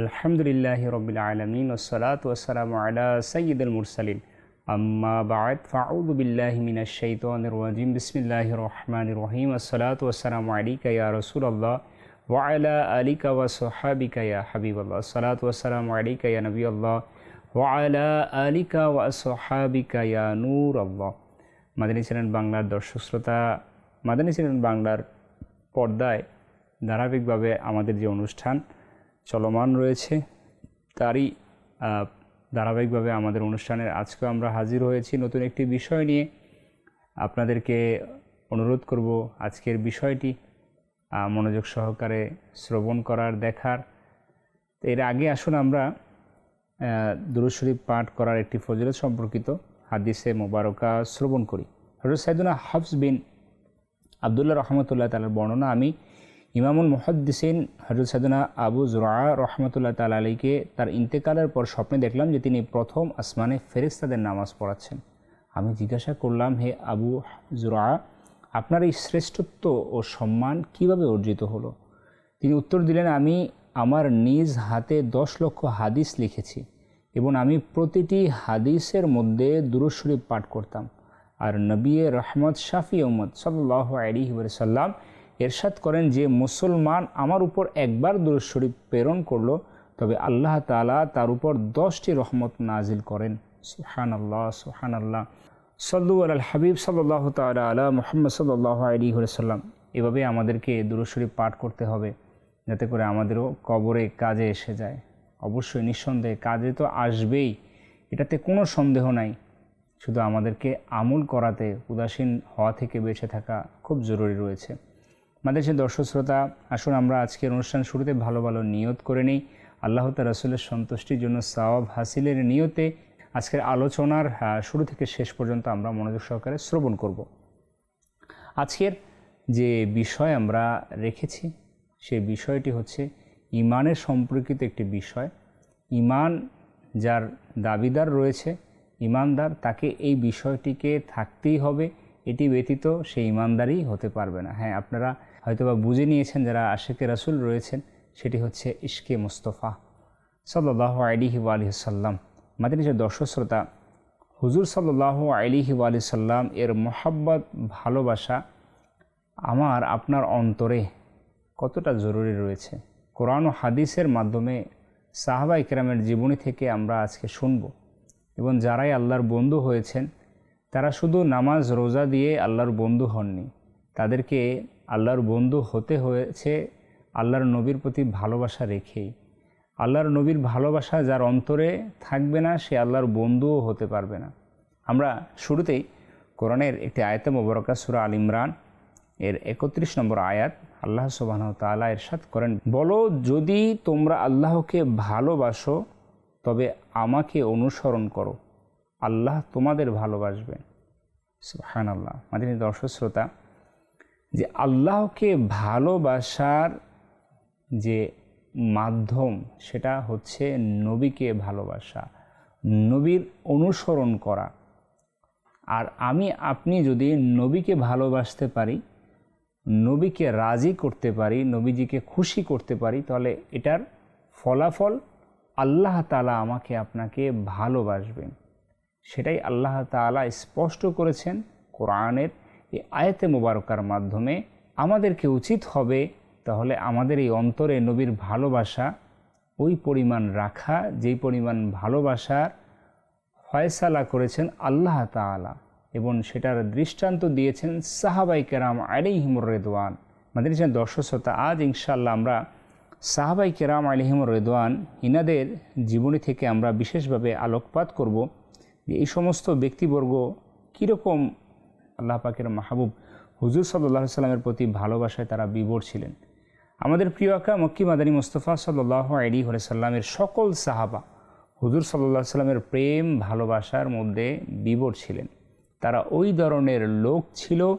আলহামদুলিল্লাহ রবিল আলমিন ওসলাত ওসালাম আলা সঈদ মুরসালিন। আম্মা বাদ ফাউদ বিল্লাহ মিনাশ শাইতানির রাজিম। বিসমিল্লাহির রহমানির রহিম। আসসালাতু ওয়াসসালামু আলাইকা ইয়া রাসূলুল্লাহ ওয়া আলা আলিকা ওয়া সাহাবিকা ইয়া হাবিবাল্লাহ। আসসালাতু ওয়াসসালামু আলাইকা ইয়া নবিয়াল্লাহ ওয়া আলা আলিকা ওয়া সাহাবিকা ইয়া নূরাল্লাহ। মাদানী চ্যানেল বাংলার দর্শক শ্রোতা। মাদানী চ্যানেল বাংলার পর্দায় ধারাবাহিকভাবে আমাদের যে অনুষ্ঠান চলমান রয়েছে। তারই ধারাবাহিকভাবে আমাদের অনুষ্ঠানের আজকেও আমরা হাজির হয়েছি। নতুন একটি বিষয় নিয়ে আপনাদেরকে অনুরোধ করব আজকের বিষয়টি মনোযোগ সহকারে শ্রবণ করার, দেখার। এর আগে আসুন আমরা দুরুদ শরীফ পাঠ করার একটি ফজিলত সম্পর্কিত হাদিসে মোবারকা শ্রবণ করি। হজরত সাইদুনা হাফস বিন আবদুল্লাহ রহমতুল্লাহ তালার বর্ণনা আমি ইমামুল মুহদ্দিসিন হজরত সাদুনা আবু জুরা রহমতুল্লাহ তালা আলীকে তার ইন্তেকালের পর স্বপ্নে দেখলাম যে তিনি প্রথম আসমানে ফেরেস্তাদের নামাজ পড়াচ্ছেন। আমি জিজ্ঞাসা করলাম, হে আবু জুরা আপনার এই শ্রেষ্ঠত্ব ও সম্মান কীভাবে অর্জিত হলো? তিনি উত্তর দিলেন, আমি আমার নিজ হাতে দশ লক্ষ হাদিস লিখেছি এবং আমি প্রতিটি হাদিসের মধ্যে দুরুদ শরীফ পাঠ করতাম। আর নবী রহমত শাফি ওমদ সাল্লাহ আলী সাল্লাম এরশাদ করেন যে মুসলমান আমার উপর একবার শরীফ প্রেরণ করল, তবে আল্লাহ তালা তার উপর দশটি রহমত নাজিল করেন। সুহান আল্লাহ সুহান আল্লাহ সল্লু আল হাবিব সাল্লাহ তালা আলা মোহাম্মদ সাল্লাহ আলী সাল্লাম এভাবে আমাদেরকে শরীফ পাঠ করতে হবে, যাতে করে আমাদেরও কবরে কাজে এসে যায়। অবশ্যই নিঃসন্দেহে কাজে তো আসবেই, এটাতে কোনো সন্দেহ নাই। শুধু আমাদেরকে আমল করাতে উদাসীন হওয়া থেকে বেঁচে থাকা খুব জরুরি রয়েছে। আমাদের যে দর্শক শ্রোতা আসুন আমরা আজকের অনুষ্ঠান শুরুতে ভালো ভালো নিয়ত করে নিই। আল্লাহ তা রসুলের সন্তুষ্টির জন্য সওয়াব হাসিলের নিয়তে আজকের আলোচনার শুরু থেকে শেষ পর্যন্ত আমরা মনোযোগ সহকারে শ্রবণ করব। আজকের যে বিষয় আমরা রেখেছি সে বিষয়টি হচ্ছে ইমানের সম্পর্কিত একটি বিষয়। ইমান যার দাবিদার রয়েছে, ইমানদার, তাকে এই বিষয়টিকে থাকতেই হবে। এটি ব্যতীত সে ইমানদারই হতে পারবে না। হ্যাঁ আপনারা হয়তোবা বুঝে নিয়েছেন যারা আশেকে রাসুল রয়েছেন, সেটি হচ্ছে ইশকে মুস্তফা সাল্লাহ আলিহি আলি সাল্লাম যে দর্শক শ্রোতা, হুজুর সাল্লাহ আলিহি আলি সাল্লাম এর মোহাব্বত, ভালোবাসা আমার আপনার অন্তরে কতটা জরুরি রয়েছে? কোরআন ও হাদিসের মাধ্যমে সাহাবা ইকরামের জীবনী থেকে আমরা আজকে শুনব। এবং যারাই আল্লাহর বন্ধু হয়েছেন, তারা শুধু নামাজ, রোজা দিয়ে আল্লাহর বন্ধু হননি, তাদেরকে আল্লাহর বন্ধু হতে হয়েছে আল্লাহর নবীর প্রতি ভালোবাসা রেখেই। আল্লাহর নবীর ভালোবাসা যার অন্তরে থাকবে না, সে আল্লাহর বন্ধুও হতে পারবে না। আমরা শুরুতেই কোরআনের একটি আয়তে মোবরকা সুরা আল ইমরান এর একত্রিশ নম্বর আয়াত আল্লাহ সুবাহ তালা এরশাদ করেন, বলো যদি তোমরা আল্লাহকে ভালোবাসো, তবে আমাকে অনুসরণ করো। আল্লাহ তোমাদের ভালোবাসবেন। সুহান আল্লাহ মাদিনী দর্শক শ্রোতা যে আল্লাহকে ভালোবাসার যে মাধ্যম, সেটা হচ্ছে নবীকে ভালোবাসা, নবীর অনুসরণ করা। আর আমি, আপনি যদি নবীকে ভালোবাসতে পারি, নবীকে রাজি করতে পারি, নবীজিকে খুশি করতে পারি, তাহলে এটার ফলাফল আল্লাহ তালা আমাকে আপনাকে ভালোবাসবেন। সেটাই আল্লাহ তালা স্পষ্ট করেছেন কোরআনের এই আয়তে মোবারকার মাধ্যমে আমাদেরকে উচিত হবে তাহলে আমাদের এই অন্তরে নবীর ভালোবাসা ওই পরিমাণ রাখা, যেই পরিমাণ ভালোবাসার ফয়সালা করেছেন আল্লাহ তালা এবং সেটার দৃষ্টান্ত দিয়েছেন সাহাবাই কেরাম আলিহিমুর রেদওয়ান। আমাদের যে দর্শকতা আজ ইনশাল্লাহ আমরা সাহাবাই কেরাম আলিহিমুর রেদওয়ান, ইনাদের জীবনী থেকে আমরা বিশেষভাবে আলোকপাত করব যে এই সমস্ত ব্যক্তিবর্গ কীরকম আল্লাহ পাকের মাহবুব হুজুর সাল্লাহ সাল্লামের প্রতি ভালোবাসায় তারা বিবর ছিলেন। আমাদের প্রিয় আকা মক্কি মাদানী মুস্তফা সাল্লাহ আলী সাল্লামের সকল সাহাবা হুজুর সাল্লাহ সাল্লামের প্রেম, ভালোবাসার মধ্যে বিবর ছিলেন। তারা ওই ধরনের লোক ছিল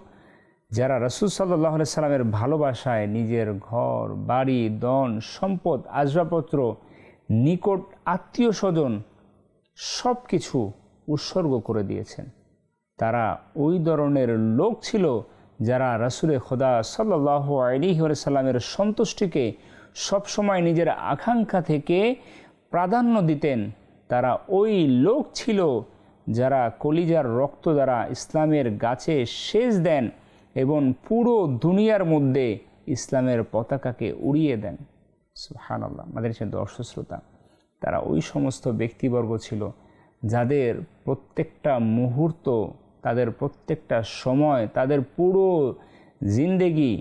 যারা রসুল সাল্লাহ সাল্লামের ভালোবাসায় নিজের ঘর, বাড়ি দন সম্পদ, আসবাবপত্র, নিকট আত্মীয় স্বজন সব কিছু উৎসর্গ করে দিয়েছেন। তারা ওই ধরনের লোক ছিল যারা রাসুলে খোদা সাল্লাহ আলী সাল্লামের সন্তুষ্টিকে সবসময় নিজের আকাঙ্ক্ষা থেকে প্রাধান্য দিতেন। তারা ওই লোক ছিল যারা কলিজার রক্ত দ্বারা ইসলামের গাছে সেচ দেন এবং পুরো দুনিয়ার মধ্যে ইসলামের পতাকাকে উড়িয়ে দেন। সুহান আল্লাহ আমাদের সে দর্শক শ্রোতা, তারা ওই সমস্ত ব্যক্তিবর্গ ছিল যাদের প্রত্যেকটা মুহূর্ত তাদের প্রত্যেকটা সময়, তাদের পুরো জিন্দেগি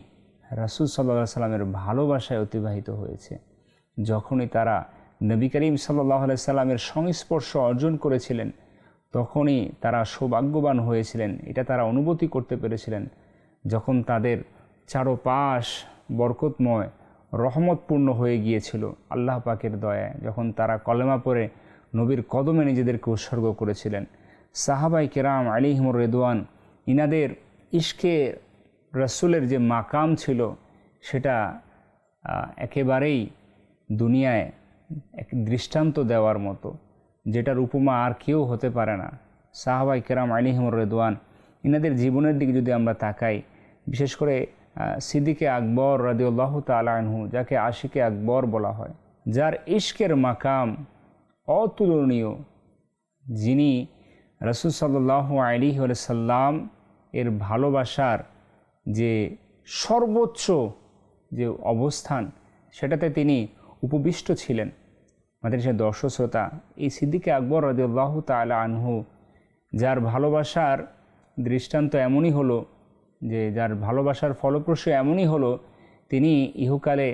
রাসুল সাল্লাহ সাল্লামের ভালোবাসায় অতিবাহিত হয়েছে। যখনই তারা নবী করিম সাল্লাহ সাল্লামের সংস্পর্শ অর্জন করেছিলেন, তখনই তারা সৌভাগ্যবান হয়েছিলেন। এটা তারা অনুভূতি করতে পেরেছিলেন। যখন তাদের চারোপাশ বরকতময়, রহমতপূর্ণ হয়ে গিয়েছিল আল্লাহ পাকের দয়ায়, যখন তারা কলেমা পরে নবীর কদমে নিজেদেরকে উৎসর্গ করেছিলেন। সাহাবাই কেরাম আলিহিমুর রেদওয়ান, ইনাদের ইশকে রসুলের যে মাকাম ছিল, সেটা একেবারেই দুনিয়ায় এক দৃষ্টান্ত দেওয়ার মতো, যেটার উপমা আর কেউ হতে পারে না। সাহাবাই কেরাম আলিহিমুর রেদওয়ান, ইনাদের জীবনের দিকে যদি আমরা তাকাই, বিশেষ করে সিদ্দিকে আকবর রাদিউল্লাহ তালাহু যাকে আশিকে আকবর বলা হয়, যার ইশকের মাকাম অতুলনীয়, যিনি রসুল সাল্লাহ আলী সাল্লাম এর ভালোবাসার যে সর্বোচ্চ যে অবস্থান, সেটাতে তিনি উপবিষ্ট ছিলেন। আমাদের সে দর্শক শ্রোতা এই সিদ্দিকে আকবর রদিউল্লাহ তালা আনহু, যার ভালোবাসার দৃষ্টান্ত এমনই হলো যে, যার ভালোবাসার ফলপ্রসূ এমনই হলো, তিনি ইহুকালে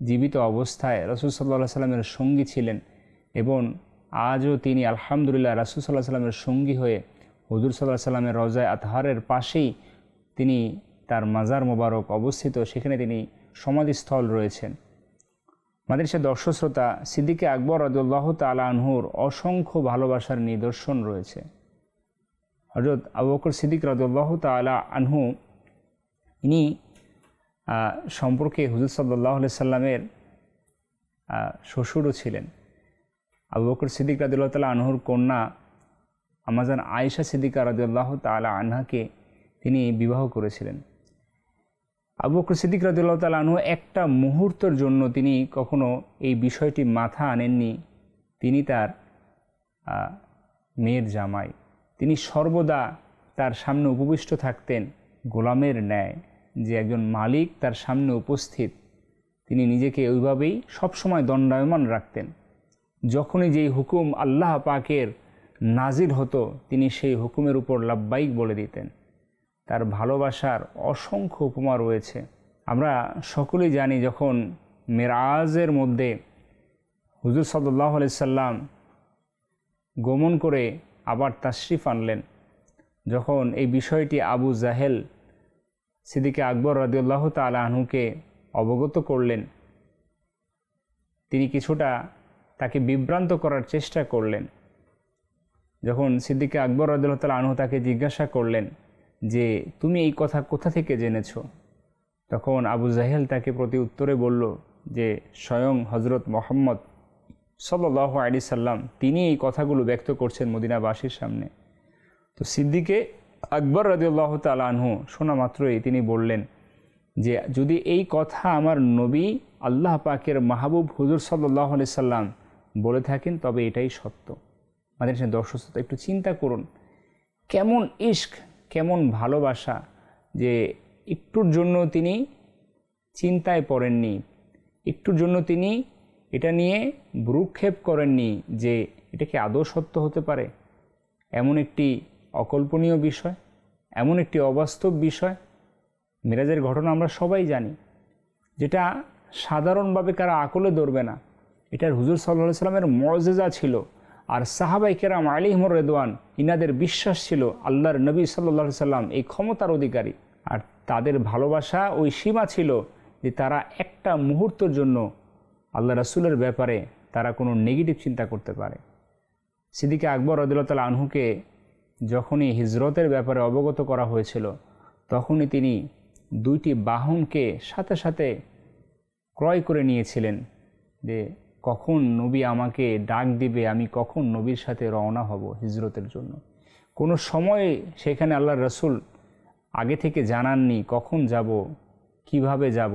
জীবিত অবস্থায় রসুল সাল্লাহ সাল্লামের সঙ্গী ছিলেন এবং আজও তিনি আলহামদুলিল্লাহ রাসুল সাল্লাহ সাল্লামের সঙ্গী হয়ে হজুর সাল্লাহ সাল্লামের রজায় আতহারের পাশেই তিনি তার মাজার মোবারক অবস্থিত, সেখানে তিনি সমাধিস্থল রয়েছেন। আমাদের সে দর্শক শ্রোতা সিদ্দিকে আকবর রদুল্লাহ তালা আনহুর অসংখ্য ভালোবাসার নিদর্শন রয়েছে। হজরত আবু বকর সিদ্দিক রদুল্লাহ তালা আনহু, ইনি সম্পর্কে হুজুর সাল্লাহ সাল্লামের শ্বশুরও ছিলেন। আবু বকর সিদ্দিক রাদিল্লাহ তালা আনহুর কন্যা আমাজান আয়েশা সিদ্দিকা রাদিল্লাহ তালা আনহাকে তিনি বিবাহ করেছিলেন। আবু বকর সিদ্দিক রাদিল্লাহ তালা আনহু একটা মুহূর্তের জন্য তিনি কখনো এই বিষয়টি মাথা আনেননি। তিনি তার মেয়ের জামাই। তিনি সর্বদা তার সামনে উপবিষ্ট থাকতেন গোলামের ন্যায়। যে একজন মালিক তার সামনে উপস্থিত। তিনি নিজেকে ওইভাবেই সবসময় দণ্ডায়মান রাখতেন। যখনই যেই হুকুম আল্লাহ পাকের নাজির হতো, তিনি সেই হুকুমের উপর লাভবাইক বলে দিতেন। তার ভালোবাসার অসংখ্য উপমা রয়েছে। আমরা সকলেই জানি যখন মেরাজের মধ্যে হুজুর সাল্লাহ সাল্লাম গমন করে আবার তাশরিফ আনলেন, যখন এই বিষয়টি আবু জাহেল সিদ্দিকে আকবর রদিউল্লাহ তালাহনুকে অবগত করলেন, তিনি কিছুটা তাকে বিভ্রান্ত করার চেষ্টা করলেন। যখন সিদ্দিকে আকবর রদুল্লাহ আনহু তাকে জিজ্ঞাসা করলেন যে, তুমি এই কথা কোথা থেকে জেনেছ? তখন আবু জাহেল তাকে প্রতি উত্তরে বলল যে, স্বয়ং হজরত মোহাম্মদ সাল্লাহ আলি সাল্লাম, তিনি এই কথাগুলো ব্যক্ত করছেন মদিনাবাসীর সামনে। তো সিদ্দিকে আকবর রদিউল্লাহ তাল আনহু শোনা মাত্রই তিনি বললেন যে, যদি এই কথা আমার নবী আল্লাহ পাকের মাহবুব হুজুর সাল্লাহ আলি সাল্লাম বলে থাকেন, তবে এটাই সত্য। আমাদের সে দর্শক একটু চিন্তা করুন, কেমন ইস্ক কেমন ভালোবাসা যে একটুর জন্য তিনি চিন্তায় পড়েননি, একটুর জন্য তিনি এটা নিয়ে ভ্রুক্ষেপ করেননি যে এটা কি আদৌ সত্য হতে পারে? এমন একটি অকল্পনীয় বিষয়, এমন একটি অবাস্তব বিষয়, মিরাজের ঘটনা আমরা সবাই জানি, যেটা সাধারণভাবে কারা আকলে ধরবে না। এটার হুজুর সাল্লাহ সাল্লামের মজেজা ছিল। আর সাহাবাই কেরাম আলিহমর রেদওয়ান, ইনাদের বিশ্বাস ছিল আল্লাহর নবী সাল্লা সাল্লাম এই ক্ষমতার অধিকারী। আর তাদের ভালোবাসা ওই সীমা ছিল যে তারা একটা মুহূর্তের জন্য আল্লাহ রাসুলের ব্যাপারে তারা কোনো নেগেটিভ চিন্তা করতে পারে। সিদ্দিকে আকবর রদুল্লাহ আনহুকে যখনই হিজরতের ব্যাপারে অবগত করা হয়েছিল, তখনই তিনি দুইটি বাহনকে সাথে সাথে ক্রয় করে নিয়েছিলেন যে কখন নবী আমাকে ডাক দিবে, আমি কখন নবীর সাথে রওনা হব হিজরতের জন্য? কোনো সময়ে সেখানে আল্লাহ রসুল আগে থেকে জানাননি কখন যাব, কীভাবে যাব।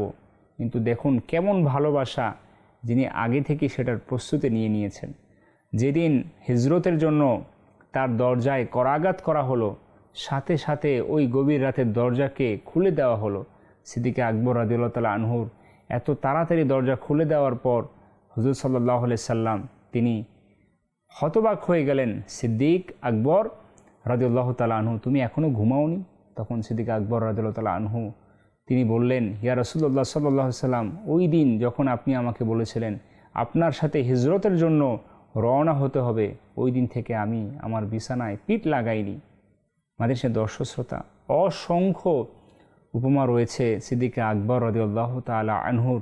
কিন্তু দেখুন কেমন ভালোবাসা যিনি আগে থেকে সেটার প্রস্তুতি নিয়ে নিয়েছেন। যেদিন হিজরতের জন্য তার দরজায় করাঘাত করা হলো, সাথে সাথে ওই গভীর রাতের দরজাকে খুলে দেওয়া হলো। সিদ্দিকে আকবর রাদিউল্লাহ তালা আনহুর এত তাড়াতাড়ি দরজা খুলে দেওয়ার পর হুজুর সাল্লাহ সাল্লাম, তিনি হতবাক হয়ে গেলেন, সিদ্দিক আকবর রাদিউল্লাহ তালা আনহু, তুমি এখনও ঘুমাওনি? তখন সিদ্দিক আকবর রাদিউল্লাহ তালা আনহু, তিনি বললেন, ইয়া রসুল্লাহ সাল্লাহ সাল্লাম, ওই দিন যখন আপনি আমাকে বলেছিলেন, আপনার সাথে হিজরতের জন্য রওনা হতে হবে, ওই দিন থেকে আমি আমার বিছানায় পিঠ লাগাইনি। আমাদের সে দর্শক শ্রোতা, অসংখ্য উপমা রয়েছে সিদ্দিকে আকবর রদিউল্লাহ তালা আনহুর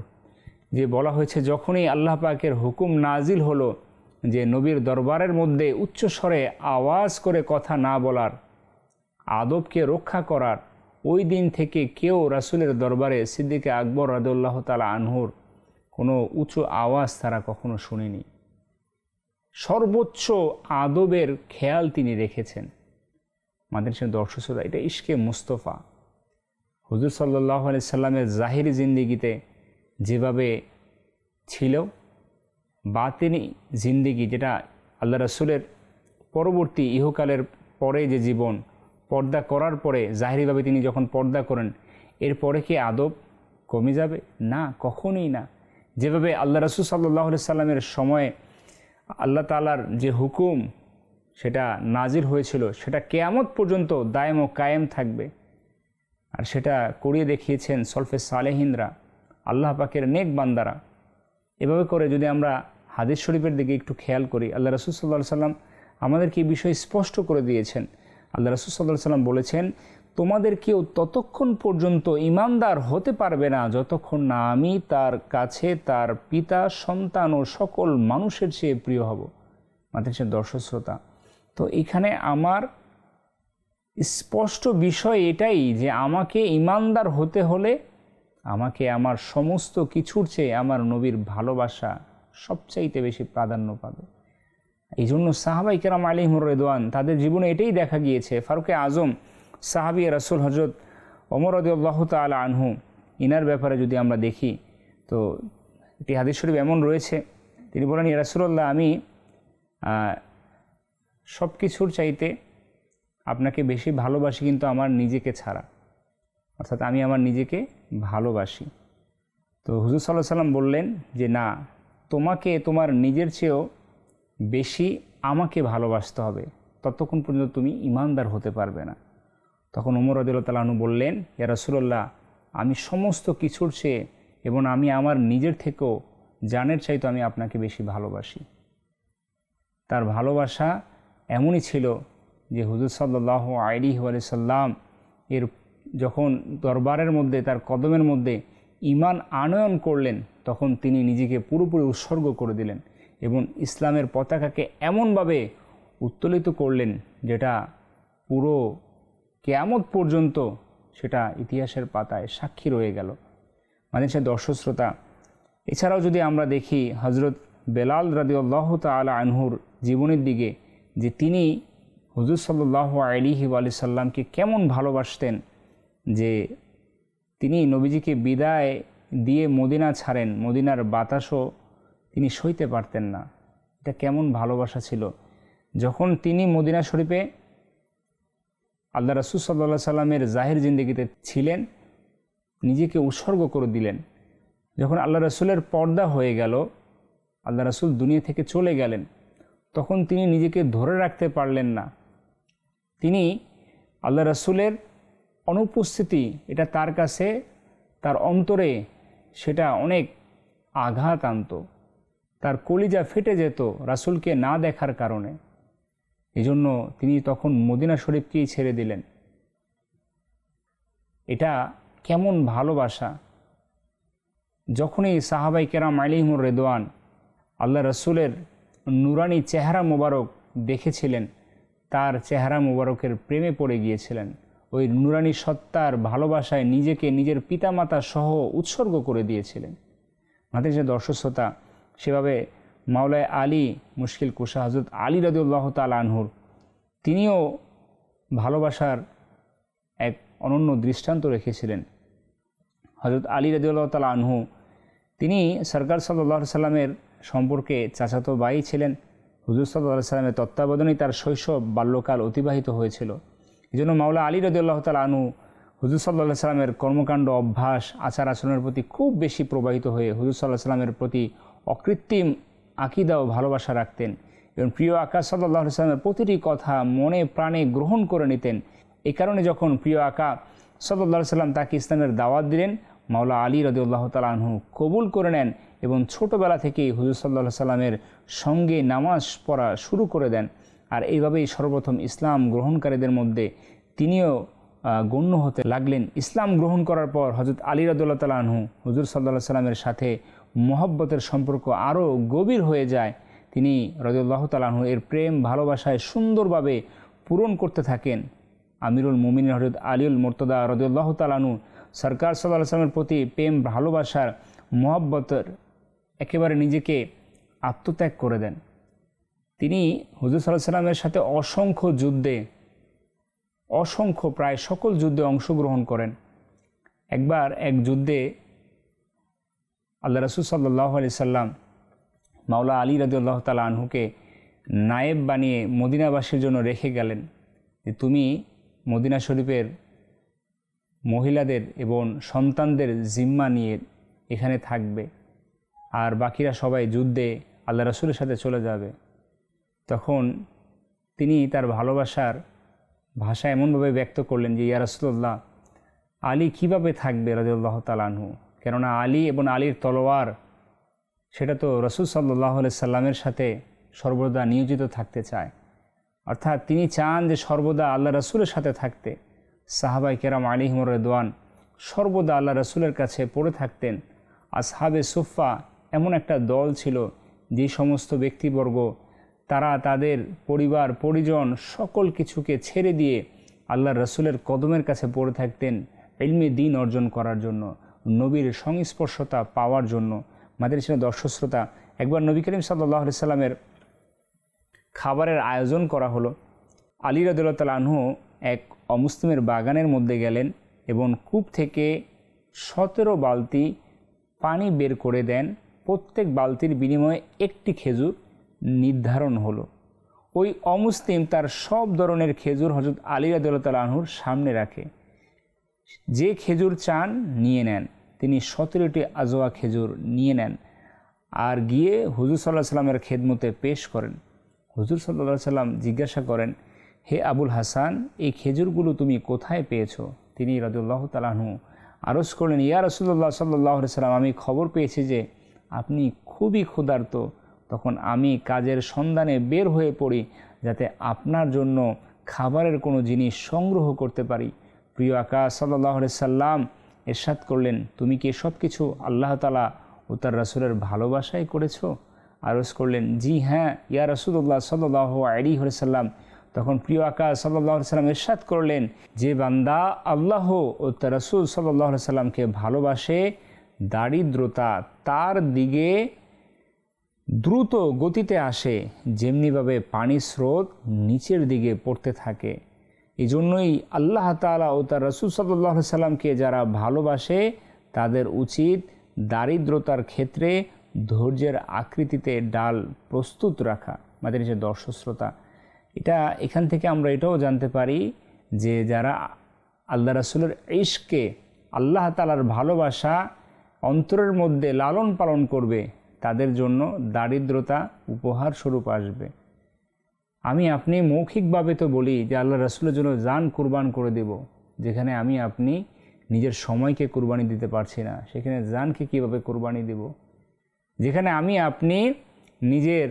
যে বলা হয়েছে, যখনই আল্লাহ পাকের হুকুম নাজিল হলো, যে নবীর দরবারের মধ্যে উচ্চস্বরে আওয়াজ করে কথা না বলার, আদবকে রক্ষা করার, ওই দিন থেকে কেউ রাসুলের দরবারে সিদ্দিকে আকবর রাদুল্লাহ তালা আনহুর কোনো উঁচু আওয়াজ তারা কখনো শুনেনি। সর্বোচ্চ আদবের খেয়াল তিনি রেখেছেন। আমাদের সে দর্শক এটা ইশকে মুস্তফা। হুজুর সাল্লাহ আলি সাল্লামের জাহিরি জিন্দিগিতে যেভাবে ছিল বাতিনি জিন্দিগি, যেটা আল্লাহ রসুলের পরবর্তী ইহকালের পরে যে জীবন, পর্দা করার পরে জাহিরিভাবে তিনি যখন পর্দা করেন, এরপরে কি আদব কমে যাবে? না, কখনোই না। যেভাবে আল্লাহ রসুল সাল্লাহ সাল্লামের সময়ে আল্লাহ তালার যে হুকুম, সেটা নাজির হয়েছিল, সেটা কেয়ামত পর্যন্ত দায়ম ও কায়েম থাকবে। আর সেটা করিয়ে দেখিয়েছেন সলফে সালেহিনরা। আল্লাহ পাকের নেক বান্দারা। এভাবে করে যদি আমরা হাদিস শরীফের দিকে একটু খেয়াল করি, আল্লাহ রসুল সাল্লাহ সাল্লাম আমাদেরকে এই বিষয় স্পষ্ট করে দিয়েছেন। আল্লাহ রসুল সাল্লাহ সাল্লাম বলেছেন, তোমাদের কেউ ততক্ষণ পর্যন্ত ইমানদার হতে পারবে না যতক্ষণ না আমি তার কাছে তার পিতা, সন্তান ও সকল মানুষের চেয়ে প্রিয় হব। মাত্র সে দর্শক শ্রোতা, তো এখানে আমার স্পষ্ট বিষয় এটাই যে আমাকে ইমানদার হতে হলে আমাকে আমার সমস্ত কিছুর চেয়ে আমার নবীর ভালোবাসা সবচাইতে বেশি প্রাধান্য পাবে। এই জন্য সাহাবাই কেরাম আলিমুর রেদওয়ান তাদের জীবনে এটাই দেখা গিয়েছে। ফারুকে আজম, সাহাবি রাসুল হজরত অমর আল্লাহ তাল আনহু, ইনার ব্যাপারে যদি আমরা দেখি, তো একটি হাদিস শরীফ এমন রয়েছে, তিনি বলেন রাসুল্লাহ আমি সব কিছুর চাইতে আপনাকে বেশি ভালোবাসি কিন্তু আমার নিজেকে ছাড়া। অর্থাৎ আমি আমার নিজেকে ভালোবাসি। তো হুজুর সাল্লাহ সাল্লাম বললেন যে, না, তোমাকে, তোমার নিজের চেয়েও বেশি আমাকে ভালোবাসতে হবে। ততক্ষণ পর্যন্ত তুমি ইমানদার হতে পারবে না। তখন উমর আদিল্লাহনু বললেন, ইয়া রসুল্লাহ আমি সমস্ত কিছুর চেয়ে এবং আমি আমার নিজের থেকেও জানের চাইতো আমি আপনাকে বেশি ভালোবাসি। তার ভালোবাসা এমনই ছিল যে, হুজুর সাল্লাহ আইডি সাল্লাম এর যখন দরবারের মধ্যে, তার কদমের মধ্যে ইমান আনয়ন করলেন, তখন তিনি নিজেকে পুরোপুরি উৎসর্গ করে দিলেন এবং ইসলামের পতাকাকে এমনভাবে উত্তোলিত করলেন যেটা পুরো কেয়ামত পর্যন্ত সেটা ইতিহাসের পাতায় সাক্ষী রয়ে গেল। মানে সে দর্শক শ্রোতা এছাড়াও যদি আমরা দেখি হজরত বেলাল রাদি আল্লাহ তালা আনহুর জীবনের দিকে, যে তিনি হুজুর সাল্লাহ আলিহি আলি সাল্লামকে কেমন ভালোবাসতেন যে তিনি নবীজিকে বিদায় দিয়ে মদিনা ছাড়েন, মদিনার বাতাসও তিনি সইতে পারতেন না। এটা কেমন ভালোবাসা ছিল। যখন তিনি মদিনা শরীফে আল্লাহ রসুল সাল্লা সাল্লামের জাহির জিন্দগিতে ছিলেন, নিজেকে উৎসর্গ করে দিলেন। যখন আল্লাহ রসুলের পর্দা হয়ে গেল, আল্লাহ রসুল দুনিয়া থেকে চলে গেলেন, তখন তিনি নিজেকে ধরে রাখতে পারলেন না। তিনি আল্লাহ রসুলের অনুপস্থিতি, এটা তার কাছে, তার অন্তরে সেটা অনেক আঘাত আনত। তার কলিজা ফেটে যেত রাসুলকে না দেখার কারণে। এজন্য তিনি তখন মদিনা শরীফকেই ছেড়ে দিলেন। এটা কেমন ভালোবাসা। যখনই সাহাবাই কেরাম আলিমুর রেদওয়ান আল্লাহ রসুলের নুরানি চেহারা মোবারক দেখেছিলেন, তার চেহারা মোবারকের প্রেমে পড়ে গিয়েছিলেন। ওই নুরানি সত্তার ভালোবাসায় নিজেকে নিজের পিতামাতা সহ উৎসর্গ করে দিয়েছিলেন। মাদের যে দর্শকতা সেভাবে মাওলায় আলী মুশকিল কুশা হজরত আলী রদুল্লাহ তাল আনহুর, তিনিও ভালোবাসার এক অনন্য দৃষ্টান্ত রেখেছিলেন। হজরত আলী রদিউল্লাহ তালা আনহু, তিনি সরকার সাল্লাহ সাল্লামের সম্পর্কে চাচাতো বাই ছিলেন। হুজুর সাল্লাহ সাল্লামের তত্ত্বাবধানেই তার শৈশব বাল্যকাল অতিবাহিত হয়েছিল। জন্য মাওলা আলী রদিউল্লাহ তালা আনু হুজুর সাল্লাহ সাল্লামের কর্মকাণ্ড, অভ্যাস, আচার আচরণের প্রতি খুব বেশি প্রবাহিত হয়ে হুজুর সাল্লাহ সাল্লামের প্রতি অকৃত্রিম আকিদা ও ভালোবাসা রাখতেন এবং প্রিয় আকাশ সাল্লাহ সাল্লামের প্রতিটি কথা মনে প্রাণে গ্রহণ করে নিতেন। এই কারণে যখন প্রিয় আকা সাল্লাহ সাল্লাম তাকে ইসলামের দাওয়াত দিলেন, মাওলা আলী রদিউল্লাহ তালাহু কবুল করে নেন এবং ছোটোবেলা থেকেই হুজুর সাল্লাহ সাল্লামের সঙ্গে নামাজ পড়া শুরু করে দেন। আর এইভাবেই সর্বপ্রথম ইসলাম গ্রহণকারীদের মধ্যে তিনিও গণ্য হতে লাগলেন। ইসলাম গ্রহণ করার পর হজরত আলী রদুল্লাহ তালাহু হুজুর সাল্লাহ সাল্লামের সাথে মোহব্বতের সম্পর্ক আরও গভীর হয়ে যায়। তিনি রদুল্লাহ তালাহু এর প্রেম, ভালোবাসায় সুন্দরভাবে পূরণ করতে থাকেন। আমিরুল মুমিন হরদ আলিউল মোর্তদা রদুল্লাহ তালানু সরকার সাল্লাহ আসলামের প্রতি প্রেম, ভালোবাসার মোহাব্বতের একেবারে নিজেকে আত্মত্যাগ করে দেন। তিনি হুজুর সাল্লাহ সাল্লামের সাথে অসংখ্য যুদ্ধে, অসংখ্য প্রায় সকল যুদ্ধে অংশগ্রহণ করেন। একবার এক যুদ্ধে আল্লাহ রসুল সাল্লাহ আলি সাল্লাম মাওলা আলী রদুল্লাহ তালা আনহুকে নায়েব বানিয়ে মদিনাবাসীর জন্য রেখে গেলেন যে তুমি মদিনা শরীফের মহিলাদের এবং সন্তানদের জিম্মা নিয়ে এখানে থাকবে। আর বাকিরা সবাই যুদ্ধে আল্লাহ রসুলের সাথে চলে যাবে। তখন তিনি তার ভালোবাসার ভাষা এমনভাবে ব্যক্ত করলেন যে, ইয়া রসুল্লাহ আলী কীভাবে থাকবে রাজউল্লাহ তালানহু কেননা আলী এবং আলীর তলোয়ার, সেটা তো রসুল সাল্লাহ সাল্লামের সাথে সর্বদা নিয়োজিত থাকতে চায়। অর্থাৎ তিনি চান যে সর্বদা আল্লাহ রসুলের সাথে থাকতে। সাহাবাই কেরাম আলিহিমর রেদওয়ান সর্বদা আল্লাহ রসুলের কাছে পড়ে থাকতেন। আর আসহাবে সুফা এমন একটা দল ছিল যে সমস্ত ব্যক্তিবর্গ তারা তাদের পরিবার, পরিজন সকল কিছুকে ছেড়ে দিয়ে আল্লাহ রসুলের কদমের কাছে পড়ে থাকতেন এলমি দিন অর্জন করার জন্য, নবীর সংস্পর্শতা পাওয়ার জন্য। মাদের ছিল দর্শশ্রোতা, একবার নবী করিম সাল্লাহ সাল্লামের খাবারের আয়োজন করা হলো। আলী রদুল্লাহ আনহু এক অমুসলিমের বাগানের মধ্যে গেলেন এবং কূপ থেকে সতেরো বালতি পানি বের করে দেন। প্রত্যেক বালতির বিনিময়ে একটি খেজুর নির্ধারণ হলো। ওই অমুসলিম তার সব ধরনের খেজুর হজরত আলী রাদুল্লাহ আনহুর সামনে রাখে। যে খেজুর চান নিয়ে নেন। তিনি সতেরোটি আজোয়া খেজুর নিয়ে নেন আর গিয়ে হুজুর সাল্লাহ সাল্লামের খেদমতে পেশ করেন। হুজুর সাল্লাহ সাল্লাম জিজ্ঞাসা করেন, হে আবুল হাসান, এই খেজুরগুলো তুমি কোথায় পেয়েছ? তিনি রাজুল্লাহ তালাহু আরজ করলেন, ইয়া রসুল্লাহ সাল্লাহ সাল্লাম, আমি খবর পেয়েছি যে আপনি খুবই ক্ষুধার্ত তখন আমি কাজের সন্ধানে বের হয়ে পড়ি যাতে আপনার জন্য খাবারের কোনো জিনিস সংগ্রহ করতে পারি। প্রিয় আকা সাল্লাহ সাল্লাম এরশাদ করলেন, তুমি কি সব কিছু আল্লাহ তালা ও তার রসুলের ভালোবাসায় করেছ? আরজ করলেন, জি হ্যাঁ ইয়া রসুল্লাহ সাল্লাহ আলী সাল্লাম তখন প্রিয় আকাশ সাল্লাহ সাল্লাম এরশাদ করলেন, যে বান্দা আল্লাহ ও তার রসুল সাল্লাহ সাল্লামকে ভালোবাসে, দারিদ্রতা তার দিকে দ্রুত গতিতে আসে, যেমনিভাবে পানির স্রোত নিচের দিকে পড়তে থাকে। এই জন্যই আল্লাহ তালা ও তার রসুল সাল্লাহ সাল্লামকে যারা ভালোবাসে, তাদের উচিত দারিদ্রতার ক্ষেত্রে ধৈর্যের আকৃতিতে ডাল প্রস্তুত রাখা, আমাদের যে দর্শশ্রোতা। এটা এখান থেকে আমরা এটাও জানতে পারি যে যারা আল্লাহ রসুলের ইশকে আল্লাহ তালার ভালোবাসা অন্তরের মধ্যে লালন পালন করবে তাদের জন্য দারিদ্রতা উপহার স্বরূপ আসবে। আমি আপনি মৌখিকভাবে তো বলি যে আল্লাহ রসুলের জন্য যান কুরবান করে দেব, যেখানে আমি আপনি নিজের সময়কে কুরবানি দিতে পারছি না, সেখানে জানকে কীভাবে কুরবানি দেব? যেখানে আমি আপনি নিজের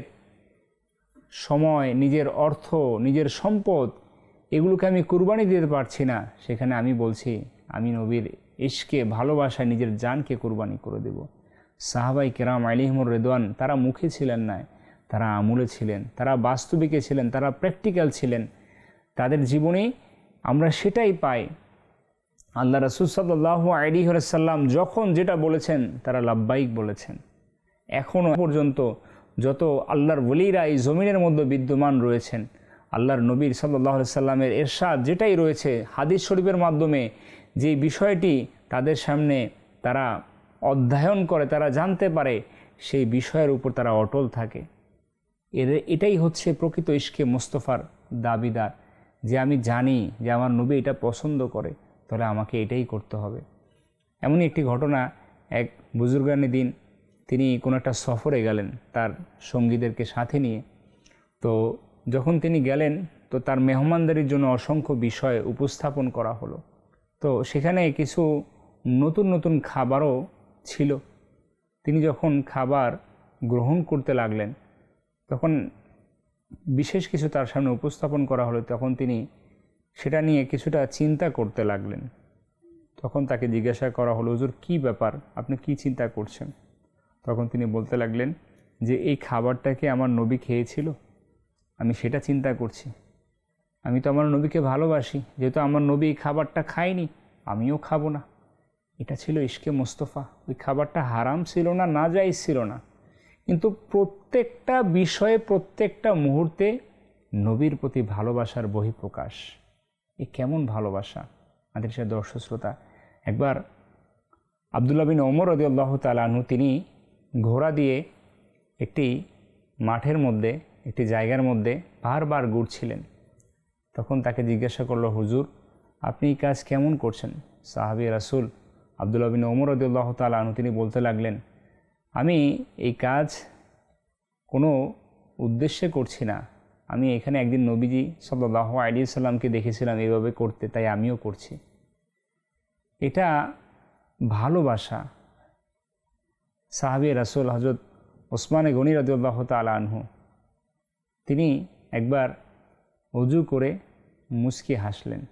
সময়, নিজের অর্থ, নিজের সম্পদ এগুলোকে আমি কুরবানি দিতে পারছি না, সেখানে আমি বলছি, আমি নবীর ইশকে, ভালোবাসায় নিজের জানকে কুরবানি করে দেব। সাহাবাই কেরাম আলিহমুর রেদওয়ান, তারা মুখে ছিলেন না তারা আমলে ছিলেন, তারা বাস্তবিকে ছিলেন, তারা প্র্যাকটিক্যাল ছিলেন। তাদের জীবনে আমরা সেটাই পাই। আল্লাহ রসুল সাল্লাহ আলী সাল্লাম যখন যেটা বলেছেন, তারা লাভবাহিক বলেছেন। এখনও পর্যন্ত যত আল্লাহর বলিরা এই জমিনের মধ্যে বিদ্যমান রয়েছেন, আল্লাহর নবীর সাল্লাহ সাল্লামের এরশাদ যেটাই রয়েছে, হাদিস শরীফের মাধ্যমে যে বিষয়টি তাদের সামনে তারা অধ্যয়ন করে, তারা জানতে পারে সেই বিষয়ের উপর তারা অটল থাকে। এর, এটাই হচ্ছে প্রকৃত ইস্কে মোস্তফার দাবিদার। যে আমি জানি যে আমার নবী এটা পছন্দ করে, তাহলে আমাকে এটাই করতে হবে। এমনই একটি ঘটনা, এক বুজুর্গানি দিন তিনি কোনো একটা সফরে গেলেন তার সঙ্গীদেরকে সাথে নিয়ে। তো যখন তিনি গেলেন, তো তার মেহমানদারির জন্য অসংখ্য বিষয় উপস্থাপন করা হলো। তো সেখানে কিছু নতুন নতুন খাবারও ছিল। তিনি যখন খাবার গ্রহণ করতে লাগলেন, তখন বিশেষ কিছু তার সামনে উপস্থাপন করা হলো, তখন তিনি সেটা নিয়ে কিছুটা চিন্তা করতে লাগলেন। তখন তাকে জিজ্ঞাসা করা হলো, হুজুর, কী ব্যাপার? আপনি কি চিন্তা করছেন? তখন তিনি বলতে লাগলেন যে, এই খাবারটাকে আমার নবী খেয়েছিল? আমি সেটা চিন্তা করছি। আমি তো আমার নবীকে ভালোবাসি, যেহেতু আমার নবী এই খাবারটা খায়নি, আমিও খাব না। এটা ছিল ইশকে মোস্তফা। ওই খাবারটা হারাম ছিল না না যাই ছিল না। কিন্তু প্রত্যেকটা বিষয়ে, প্রত্যেকটা মুহূর্তে নবীর প্রতি ভালোবাসার বহিঃপ্রকাশ। এ কেমন ভালোবাসা? আমাদের সে দর্শক শ্রোতা, একবার আবদুল্লা বিন ওমর রদি আল্লাহ তালাহু তিনি ঘোড়া দিয়ে একটি মাঠের মধ্যে, একটি জায়গার মধ্যে বারবার ঘুরছিলেন। তখন তাকে জিজ্ঞাসা করল, হুজুর, আপনি কাজ কেমন করছেন? সাহাবি রাসুল আবদুল্লা বিন ওমর রদুল্লাহ তালাহু তিনি বলতে লাগলেন, আমি এই কাজ কোনো উদ্দেশ্যে করছি না। আমি এখানে একদিন নবীজি সাল্লাহ আলী সাল্লামকে দেখেছিলাম এইভাবে করতে, তাই আমিও করছি। এটা ভালোবাসা। সাহাবি রাসুল হজরত ওসমানে গনি রদুল্লাহ তালা আনহু, তিনি একবার অজু করে মুচকি হাসলেন।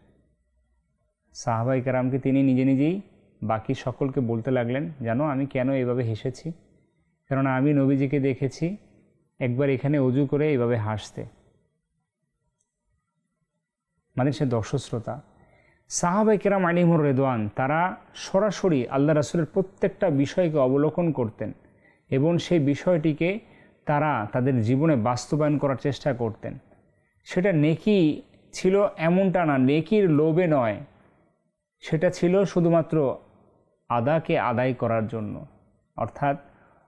সাহাবাই কারামকে তিনি নিজে নিজেই বাকি সকলকে বলতে লাগলেন, জানো, আমি কেন এভাবে হেসেছি? কেননা আমি নবীজিকে দেখেছি একবার এখানে অজু করে এইভাবে হাসতে। মানে সে দর্শক শ্রোতা সাহাবাই কেরাম আলিমুর রেদওয়ান, তারা সরাসরি আল্লাহ রাসুলের প্রত্যেকটা বিষয়কে অবলোকন করতেন এবং সেই বিষয়টিকে তারা তাদের জীবনে বাস্তবায়ন করার চেষ্টা করতেন। সেটা নেকি ছিল এমনটা না, নেকির লোভে নয়। সেটা ছিল শুধুমাত্র আদাকে আদায় করার জন্য। অর্থাৎ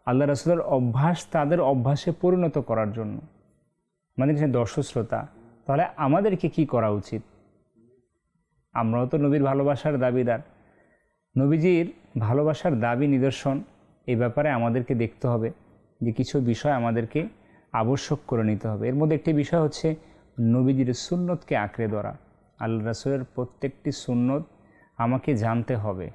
আল্লাহ রসুলের অভ্যাস তাদের অভ্যাসে পরিণত করার জন্য। মানে যে দর্শক শ্রোতা তাহলে আমাদেরকে কি করা উচিত? আমরাও তো নবীর ভালোবাসার দাবিদার। নবীজির ভালোবাসার দাবি নিদর্শন, এই ব্যাপারে আমাদেরকে দেখতে হবে যে কিছু বিষয় আমাদেরকে আবশ্যক করে নিতে হবে। এর মধ্যে একটি বিষয় হচ্ছে নবীজির সুন্নতকে আঁকড়ে ধরা। আল্লাহ রসুলের প্রত্যেকটি সুন্নত আমাকে জানতে হবে।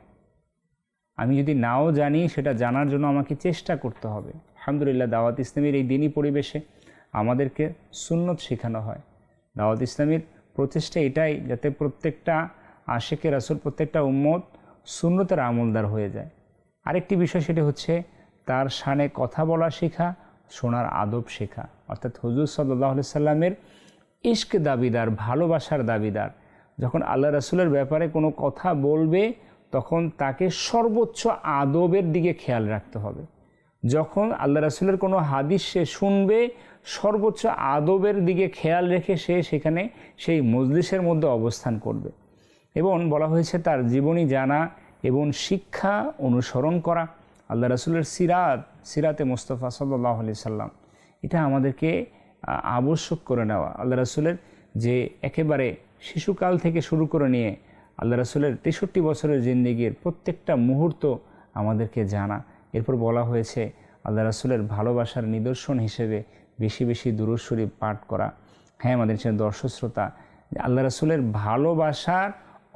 আমি যদি নাও জানি, সেটা জানার জন্য আমাকে চেষ্টা করতে হবে। আলহামদুলিল্লাহ, দাওয়াত ইসলামের এই দিনই পরিবেশে আমাদেরকে সুন্নত শেখানো হয়। দাওয়াত ইসলামের প্রচেষ্টা এটাই, যাতে প্রত্যেকটা আশেকে রাসুল, প্রত্যেকটা উম্মত সুন্নতের আমলদার হয়ে যায়। আরেকটি বিষয় সেটি হচ্ছে, তার সানে কথা বলা শেখা, শোনার আদব শেখা। অর্থাৎ হুজুর সাল্লাহ সাল্লামের ইস্ক দাবিদার, ভালোবাসার দাবিদার। যখন আল্লাহ রাসুলের ব্যাপারে কোনো কথা বলবে তখন তাকে সর্বোচ্চ আদবের দিকে খেয়াল রাখতে হবে। যখন আল্লাহ রাসুলের কোনো হাদিস সে শুনবে, সর্বোচ্চ আদবের দিকে খেয়াল রেখে সে সেখানে সেই মজলিসের মধ্যে অবস্থান করবে। এবং বলা হয়েছে তার জীবনী জানা এবং শিক্ষা অনুসরণ করা। আল্লাহ রাসুলের সিরাত, সিরাতে মোস্তফা সাল্লাহ আলি সাল্লাম। এটা আমাদেরকে আবশ্যক করে নেওয়া। আল্লাহ রাসুলের যে একেবারে শিশুকাল থেকে শুরু করে নিয়ে আল্লাহ রাসুলের তেষট্টি বছরের জিন্দিগির প্রত্যেকটা মুহূর্ত আমাদেরকে জানা। এরপর বলা হয়েছে, আল্লাহ রাসুলের ভালোবাসার নিদর্শন হিসেবে বেশি বেশি দূরস্বরী পাঠ করা। হ্যাঁ আমাদের সে দর্শক শ্রোতা, আল্লাহ রসুলের ভালোবাসার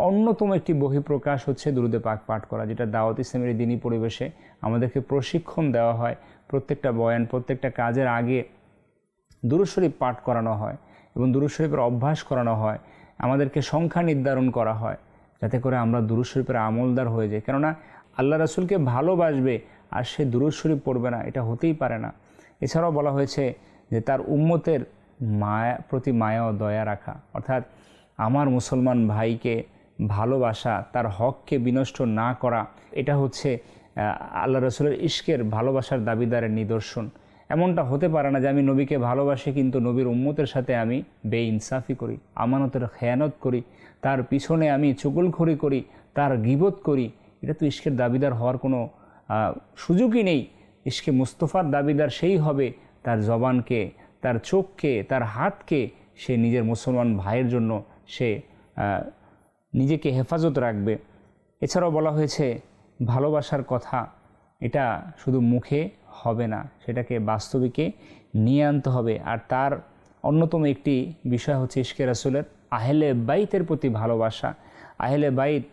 অন্যতম একটি বহিঃপ্রকাশ হচ্ছে দুরুদে পাক পাঠ করা, যেটা দাওয়াত ইসলামের দিনই পরিবেশে আমাদেরকে প্রশিক্ষণ দেওয়া হয়। প্রত্যেকটা বয়ান, প্রত্যেকটা কাজের আগে দুরুশরীফ পাঠ করানো হয় এবং দুরুশরীফের অভ্যাস করানো হয়। আমাদেরকে সংখ্যা নির্ধারণ করা হয়, যাতে করে আমরা দুরুশরীফের আমলদার হয়ে যাই। কেননা আল্লাহ রাসুলকে ভালোবাসবে আর সে দুরুশরীফ পড়বে না, এটা হতেই পারে না। এছাড়াও বলা হয়েছে যে তার উম্মতের মায়া, প্রতি মায়া ও দয়া রাখা। অর্থাৎ আমার মুসলমান ভাইকে ভালোবাসা, তার হককে বিনষ্ট না করা, এটা হচ্ছে আল্লাহ রসুলের ইস্কের ভালোবাসার দাবিদারের নিদর্শন। এমনটা হতে পারে না যে আমি নবীকে ভালোবাসি, কিন্তু নবীর উম্মতের সাথে আমি বে ইনসাফি করি, আমানতের খেয়ানত করি, তার পিছনে আমি চুগলখড়ি করি, তার গিবত করি। এটা তো ইশকের দাবিদার হওয়ার কোনো সুযোগই নেই। ইশকে মুস্তফার দাবিদার সেই হবে, তার জবানকে, তার চোখকে, তার হাতকে সে নিজের মুসলমান ভাইয়ের জন্য সে নিজেকে হেফাজত রাখবে। এছাড়াও বলা হয়েছে, ভালোবাসার কথা, এটা শুধু মুখে হবে না, সেটাকে বাস্তবিকে নিয়ে আনতে হবে। আর তার অন্যতম একটি বিষয় হচ্ছে ইশকে রাসুলের আহেলে বাইতের প্রতি ভালোবাসা। আহেলে বাইত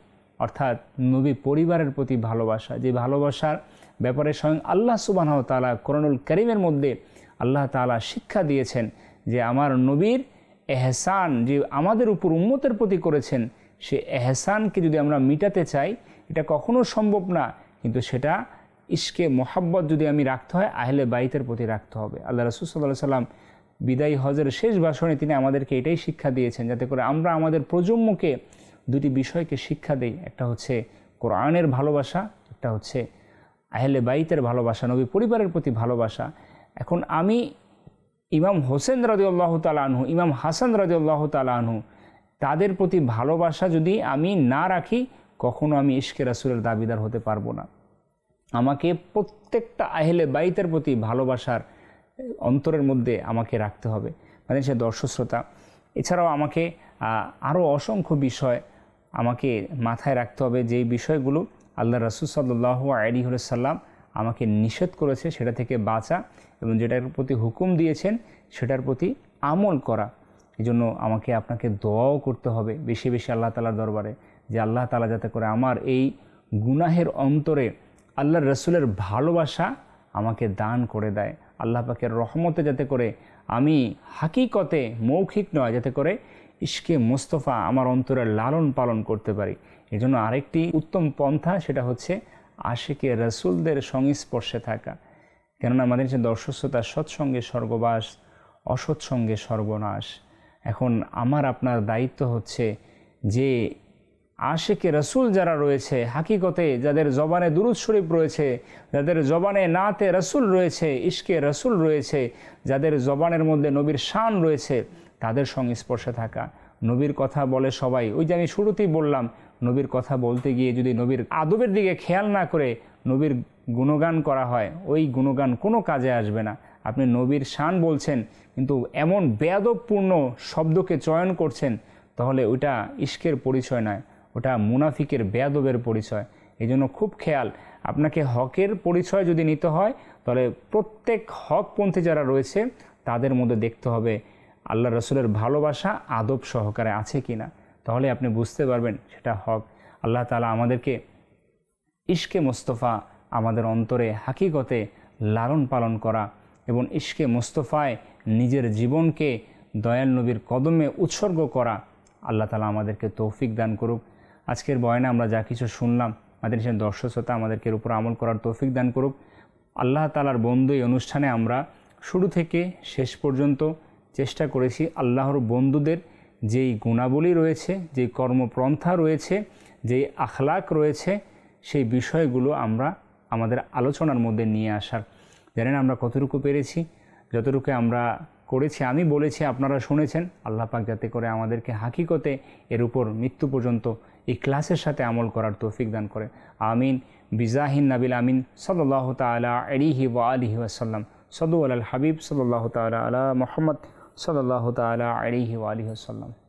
অর্থাৎ নবী পরিবারের প্রতি ভালোবাসা, যে ভালোবাসার ব্যাপারে স্বয়ং আল্লাহ সুবাহ তালা করণুল করিমের মধ্যে আল্লাহ তালা শিক্ষা দিয়েছেন যে আমার নবীর এহসান যে আমাদের উপর উম্মতের প্রতি করেছেন, সে এহসানকে যদি আমরা মিটাতে চাই, এটা কখনো সম্ভব না। কিন্তু সেটা ইশকে মোহাব্বত যদি আমি রাখতে হয়, আহলে বাইতের প্রতি রাখতে হবে। আল্লাহ রসুল সাল্লাহ সাল্লাম বিদায়ী হজের শেষ ভাষণে তিনি আমাদেরকে এটাই শিক্ষা দিয়েছেন, যাতে করে আমরা আমাদের প্রজন্মকে দুটি বিষয়কে শিক্ষা দেই। একটা হচ্ছে কোরআনের ভালোবাসা, একটা হচ্ছে আহলে বাইতের ভালোবাসা, নবী পরিবারের প্রতি ভালোবাসা। এখন আমি ইমাম হোসেন রাজিউল্লাহ তালাহু ইমাম হাসান রাজিউল্লাহ তালাহু তাদের প্রতি ভালোবাসা যদি আমি না রাখি, কখনো আমি ইশকে রাসুলের দাবিদার হতে পারব না। আমাকে প্রত্যেকটা আহলে বাইতের প্রতি ভালোবাসার অন্তরের মধ্যে আমাকে রাখতে হবে। মানে সে দর্শক শ্রোতা এছাড়াও আমাকে আরও অসংখ্য বিষয় আমাকে মাথায় রাখতে হবে। যেই বিষয়গুলো আল্লাহ রসুল সাল্লাহ আলী সাল্লাম আমাকে নিষেধ করেছে, সেটা থেকে বাঁচা এবং যেটার প্রতি হুকুম দিয়েছেন, সেটার প্রতি আমল করা। এই জন্য আমাকে আপনাকে দোয়াও করতে হবে বেশি বেশি আল্লাহ তালার দরবারে। যে আল্লাহ তালা যাতে করে আমার এই গুনাহের অন্তরে আল্লাহ রসুলের ভালোবাসা আমাকে দান করে দেয়। আল্লাহ পাকের রহমতে যাতে করে আমি হাকিকতে মৌখিক নয়, যাতে করে ইশকে মোস্তফা আমার অন্তরে লালন পালন করতে পারি। এই জন্য আরেকটি উত্তম পন্থা সেটা হচ্ছে আশেকে রসুলদের সংস্পর্শে থাকা। কেননা আমাদের যে দর্শস্বতা সৎসঙ্গে স্বর্গবাস, অসৎসঙ্গে সর্বনাশ এখন আমার, আপনার দায়িত্ব হচ্ছে যে আশেকে রসুল যারা রয়েছে, হাকিকতে যাদের জবানে দুরুদ শরীফ রয়েছে, যাদের জবানে নাতে রসুল রয়েছে, ইশকে রসুল রয়েছে, যাদের জবানের মধ্যে নবীর শান রয়েছে, তাদের সংস্পর্শে থাকা। নবীর কথা বলে সবাই, ওই যে আমি শুরুতেই বললাম, নবীর কথা বলতে গিয়ে যদি নবীর আদবের দিকে খেয়াল না করে নবীর গুণগান করা হয়, ওই গুণগান কোনো কাজে আসবে না। আপনি নবীর শান বলছেন, কিন্তু এমন বেয়াদবপূর্ণ শব্দকে চয়ন করছেন, তাহলে ওইটা ইশকের পরিচয় নয়। ওটা মুনাফিকের বেয়াদবের পরিচয়। এই জন্য খুব খেয়াল। আপনাকে হকের পরিচয় যদি নিতে হয়, তাহলে প্রত্যেক হকপন্থী যারা রয়েছে, তাদের মধ্যে দেখতে হবে আল্লাহ রসুলের ভালোবাসা, আদব সহকারে আছে কি না তাহলে আপনি বুঝতে পারবেন সেটা হক। আল্লাহ তালা আমাদেরকে ইশকে মোস্তফা আমাদের অন্তরে হাকিকতে লালন পালন করা এবং ইশকে মোস্তফায় নিজের জীবনকে দয়াল নবীর কদমে উৎসর্গ করা আল্লাহ তালা আমাদেরকে তৌফিক দান করুক। আজকের বয়নে আমরা যা কিছু শুনলাম, আমাদের সে দর্শকতা আমাদেরকে এর উপর আমল করার তৌফিক দান করুক। আল্লাহ তালার বন্ধু এই অনুষ্ঠানে আমরা শুরু থেকে শেষ পর্যন্ত চেষ্টা করেছি আল্লাহর বন্ধুদের যেই গুণাবলী রয়েছে, যেই কর্মপন্থা রয়েছে, যেই আখলাক রয়েছে, সেই বিষয়গুলো আমরা আমাদের আলোচনার মধ্যে নিয়ে আসার। জানেন আমরা কতটুকু পেরেছি, যতটুকু আমরা করেছি, আমি বলেছি, আপনারা শুনেছেন, আল্লাহ পাক যাতে করে আমাদেরকে হাকিকতে এর উপর মৃত্যু পর্যন্ত এই ক্লাসের সাথে আমল করার তৌফিক দান করে। আমিন। বিজাহিন নাবিল আমিন। সদুল্লাহ তালা আলিহি ওয়া আলিহি ওয়াসাল্লাম সদু আল হাবিব সদল্লাহ তালা আলা মোহাম্মদ সদুল্লাহ তালা আলিহি ওয়া আলিহি ওয়াসাল্লাম